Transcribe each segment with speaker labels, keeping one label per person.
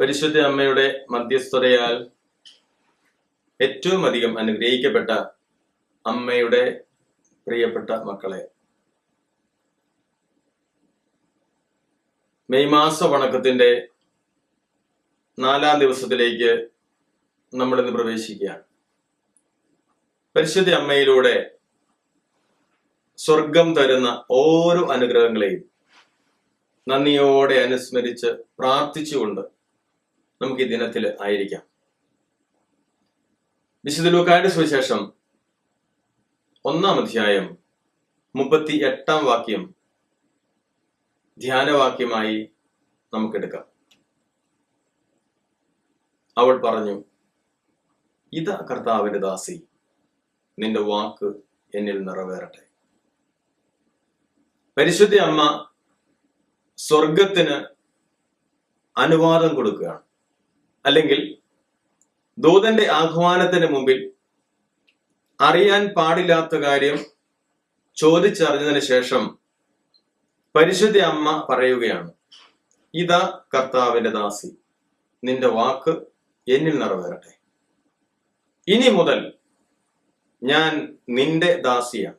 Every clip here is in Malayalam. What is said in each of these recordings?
Speaker 1: പരിശുദ്ധ അമ്മയുടെ മധ്യസ്ഥതയാൽ ഏറ്റവും അധികം അനുഗ്രഹിക്കപ്പെട്ട അമ്മയുടെ പ്രിയപ്പെട്ട മക്കളെ. മെയ് മാസ വണക്കത്തിന്റെ നാലാം ദിവസത്തിലേക്ക് നമ്മൾ ഇന്ന് പ്രവേശിക്കുകയാണ്. പരിശുദ്ധ അമ്മയിലൂടെ സ്വർഗം തരുന്ന ഓരോ അനുഗ്രഹങ്ങളെയും നന്ദിയോടെ അനുസ്മരിച്ച് പ്രാർത്ഥിച്ചുകൊണ്ട് നമുക്ക് ഈ ദിനത്തിൽ ആയിരിക്കാം. വിശുദ്ധ ലൂക്കായുടെ സുവിശേഷം ഒന്നാം അധ്യായം മുപ്പത്തി എട്ടാം വാക്യം ധ്യാനവാക്യമായി നമുക്കെടുക്കാം. അവൾ പറഞ്ഞു ഇതാ കർത്താവിന്റെ ദാസി നിന്റെ വാക്ക് എന്നിൽ നിറവേറട്ടെ. പരിശുദ്ധ അമ്മ സ്വർഗത്തിന് അനുവാദം കൊടുക്കുകയാണ്. അല്ലെങ്കിൽ ദൂതന്റെ ആഹ്വാനത്തിന് മുമ്പിൽ അറിയാൻ പാടില്ലാത്ത കാര്യം ചോദിച്ചറിഞ്ഞതിന് ശേഷം പരിശുദ്ധ അമ്മ പറയുകയാണ് ഇതാ കർത്താവിന്റെ ദാസി നിന്റെ വാക്ക് എന്നിൽ നിറവേറട്ടെ. ഇനി മുതൽ ഞാൻ നിന്റെ ദാസിയാണ്.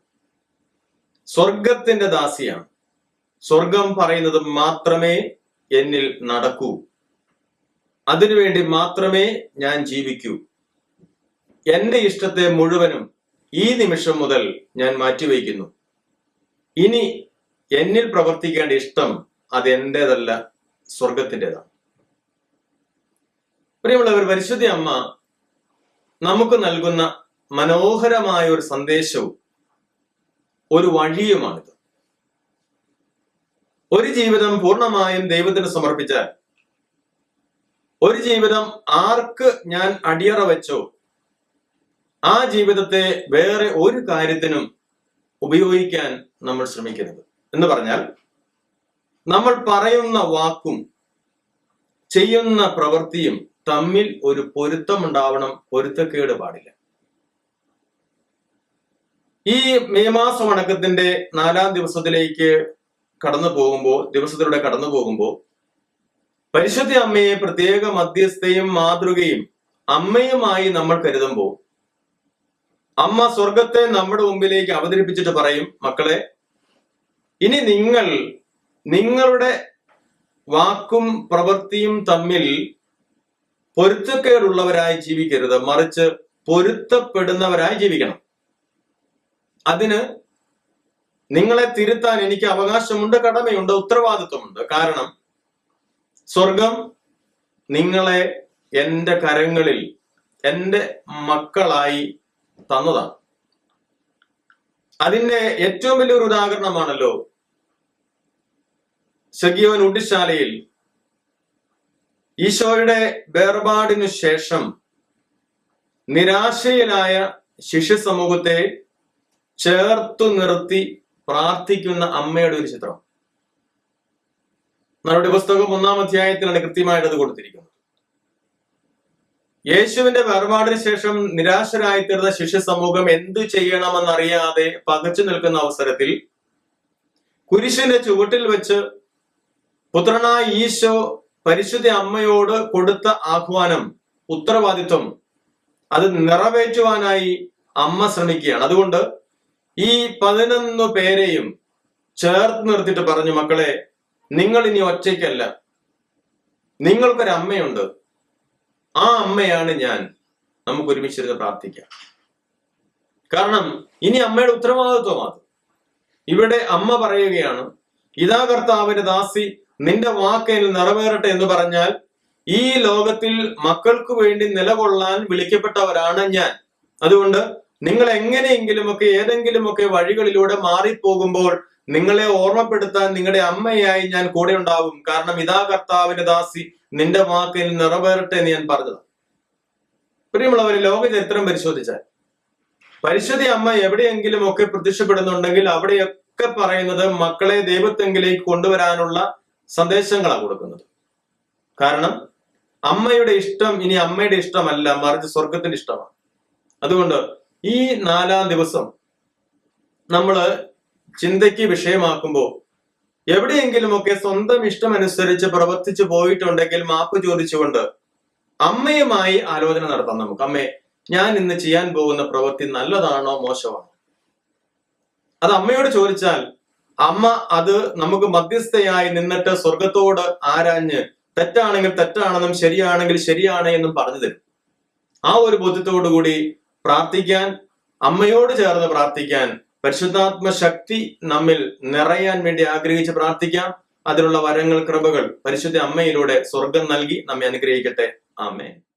Speaker 1: സ്വർഗത്തിന്റെ ദാസിയാണ്. സ്വർഗം പറയുന്നത് മാത്രമേ എന്നിൽ നടക്കൂ. അതിനുവേണ്ടി മാത്രമേ ഞാൻ ജീവിക്കൂ. എന്റെ ഇഷ്ടത്തെ മുഴുവനും ഈ നിമിഷം മുതൽ ഞാൻ മാറ്റിവെക്കുന്നു ഇനി എന്നിൽ പ്രവർത്തിക്കേണ്ട ഇഷ്ടം അത് എന്റേതല്ല സ്വർഗത്തിന്റെതാണ് പ്രിയമുള്ളവർ പരിശുദ്ധി അമ്മ നമുക്ക് നൽകുന്ന മനോഹരമായ ഒരു സന്ദേശവും ഒരു വഴിയുമാണിത്. ഒരു ജീവിതം പൂർണമായും ദൈവത്തിന് സമർപ്പിച്ചാൽ ഒരു ജീവിതം ആർക്ക് ഞാൻ അടിയറ വെച്ചോ ആ ജീവിതത്തെ വേറെ ഒരു കാര്യത്തിനും ഉപയോഗിക്കാൻ നമ്മൾ ശ്രമിക്കരുത്. എന്ന് പറഞ്ഞാൽ നമ്മൾ പറയുന്ന വാക്കും ചെയ്യുന്ന പ്രവൃത്തിയും തമ്മിൽ ഒരു പൊരുത്തമുണ്ടാവണം പൊരുത്തക്കേട് പാടില്ല. ഈ മെയ് മാസ വണക്കത്തിന്റെ നാലാം ദിവസത്തിലേക്ക് കടന്നു പോകുമ്പോൾ ദിവസത്തിലൂടെ കടന്നു പോകുമ്പോൾ പരിശുദ്ധ അമ്മയെ പ്രത്യേക മധ്യസ്ഥയും മാതൃകയും അമ്മയുമായി നമ്മൾ കരുതുമ്പോൾ അമ്മ സ്വർഗത്തെ നമ്മുടെ മുമ്പിലേക്ക് അവതരിപ്പിച്ചിട്ട് പറയും മക്കളെ ഇനി നിങ്ങൾ നിങ്ങളുടെ വാക്കും പ്രവൃത്തിയും തമ്മിൽ പൊരുത്തക്കേടുള്ളവരായി ജീവിക്കരുത്. മറിച്ച് പൊരുത്തപ്പെടുന്നവരായി ജീവിക്കണം. അതിന് നിങ്ങളെ തിരുത്താൻ എനിക്ക് അവകാശമുണ്ട് കടമയുണ്ട് ഉത്തരവാദിത്വമുണ്ട്. കാരണം സ്വർഗം നിങ്ങളെ എന്റെ കരങ്ങളിൽ എന്റെ മക്കളായി തന്നതാണ്. അതിന്റെ ഏറ്റവും വലിയൊരു ഉദാഹരണമാണല്ലോ സഖിയോൻ ഉഡിശാലയിൽ ഈശോയുടെ വേർപാടിനു ശേഷം നിരാശയിലായ ശിശു സമൂഹത്തെ ചേർത്തു നിർത്തി പ്രാർത്ഥിക്കുന്ന അമ്മയുടെ ഒരു ചിത്രം. നമ്മുടെ പുസ്തകം ഒന്നാം അധ്യായത്തിലാണ് കൃത്യമായിട്ട് അത് കൊടുത്തിരിക്കുന്നത്. യേശുവിന്റെ വേർപാടിന് ശേഷം നിരാശരായി തീർന്ന ശിഷ്യ സമൂഹം എന്തു ചെയ്യണമെന്നറിയാതെ പകച്ചു നിൽക്കുന്ന അവസരത്തിൽ കുരിശിന്റെ ചുവട്ടിൽ വെച്ച് പുത്രനായ ഈശോ പരിശുദ്ധ അമ്മയോട് കൊടുത്ത ആഹ്വാനം ഉത്തരവാദിത്വം അത് നിറവേറ്റുവാനായി അമ്മ ശ്രമിക്കുകയാണ്. അതുകൊണ്ട് ഈ പതിനൊന്ന് പേരെയും ചേർത്ത് നിർത്തിയിട്ട് പറഞ്ഞു മക്കളെ നിങ്ങൾ ഇനി ഒറ്റയ്ക്കല്ല. നിങ്ങൾക്കൊരു അമ്മയുണ്ട്. ആ അമ്മയാണ് ഞാൻ. നമുക്ക് ഒരുമിച്ചിരുന്ന് പ്രാർത്ഥിക്കാം. കാരണം ഇനി അമ്മയുടെ ഉത്തരവാദിത്വമാണ് ഇവിടെ അമ്മ പറയുകയാണ് ഇതാ കർത്താവിന്റെ ദാസി നിന്റെ വാക്കയിൽ നിറവേറട്ടെ എന്ന് പറഞ്ഞാൽ ഈ ലോകത്തിൽ മക്കൾക്ക് വേണ്ടി നിലകൊള്ളാൻ വിളിക്കപ്പെട്ടവരാണ് ഞാൻ. അതുകൊണ്ട് നിങ്ങൾ എങ്ങനെയെങ്കിലുമൊക്കെ ഏതെങ്കിലുമൊക്കെ വഴികളിലൂടെ മാറിപ്പോകുമ്പോൾ നിങ്ങളെ ഓർമ്മപ്പെടുത്താൻ നിങ്ങളുടെ അമ്മയായി ഞാൻ കൂടെ ഉണ്ടാവും കാരണം ഇതാ കർത്താവിന്റെ ദാസി നിന്റെ വാക്കിൽ നിറവേറട്ടെ എന്ന് ഞാൻ പറഞ്ഞത്. പ്രിയമുള്ളവരെ ലോക ചരിത്രം പരിശോധിച്ചാൽ പരിശുദ്ധി അമ്മ എവിടെയെങ്കിലും ഒക്കെ പ്രത്യക്ഷപ്പെടുന്നുണ്ടെങ്കിൽ അവിടെയൊക്കെ പറയുന്നത് മക്കളെ ദൈവത്തെങ്കിലേക്ക് കൊണ്ടുവരാനുള്ള സന്ദേശങ്ങളാണ് കൊടുക്കുന്നത്. കാരണം അമ്മയുടെ ഇഷ്ടം ഇനി അമ്മയുടെ ഇഷ്ടമല്ല മറിച്ച് സ്വർഗത്തിന്റെ ഇഷ്ടമാണ്. അതുകൊണ്ട് ഈ നാലാം ദിവസം നമ്മൾ ചിന്തയ്ക്ക് വിഷയമാക്കുമ്പോൾ എവിടെയെങ്കിലുമൊക്കെ സ്വന്തം ഇഷ്ടമനുസരിച്ച് പ്രവർത്തിച്ചു പോയിട്ടുണ്ടെങ്കിൽ മാപ്പ് ചോദിച്ചുകൊണ്ട് അമ്മയുമായി ആലോചന നടത്താം നമുക്ക്. അമ്മേ ഞാൻ ഇന്ന് ചെയ്യാൻ പോകുന്ന പ്രവൃത്തി നല്ലതാണോ മോശമാണോ? അത് അമ്മയോട് ചോദിച്ചാൽ അമ്മ അത് നമുക്ക് മധ്യസ്ഥയായി നിന്നിട്ട് സ്വർഗത്തോട് ആരാഞ്ഞ് തെറ്റാണെങ്കിൽ തെറ്റാണെന്നും ശരിയാണെങ്കിൽ ശരിയാണ് എന്നും പറഞ്ഞു തരും. ആ ഒരു ബോധ്യത്തോടു കൂടി പ്രാർത്ഥിക്കാൻ അമ്മയോട് ചേർന്ന് പ്രാർത്ഥിക്കാൻ പരിശുദ്ധാത്മ ശക്തി നമ്മിൽ നിറയാൻ വേണ്ടി ആഗ്രഹിച്ച് പ്രാർത്ഥിക്കാം. അതിനുള്ള വരങ്ങൾ കൃപകൾ പരിശുദ്ധ അമ്മയിലൂടെ സ്വർഗം നൽകി നമ്മെ അനുഗ്രഹിക്കട്ടെ. ആമേൻ.